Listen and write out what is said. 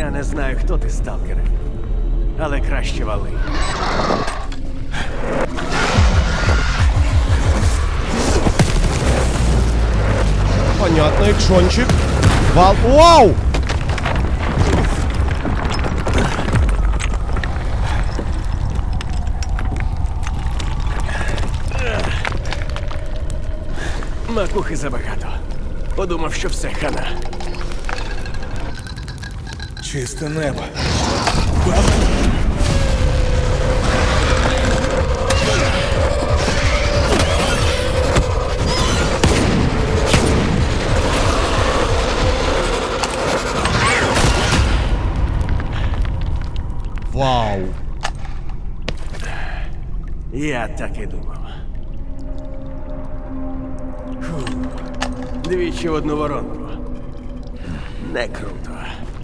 Я не знаю, хто ти, сталкере. Але краще вали. Понятно, екшончик. Вал. Вау! Макухи забагато. Подумав, що все хана. Чисте небо. Вау! Я так і думав. Фу. Двічі в одну воронку. Не круто.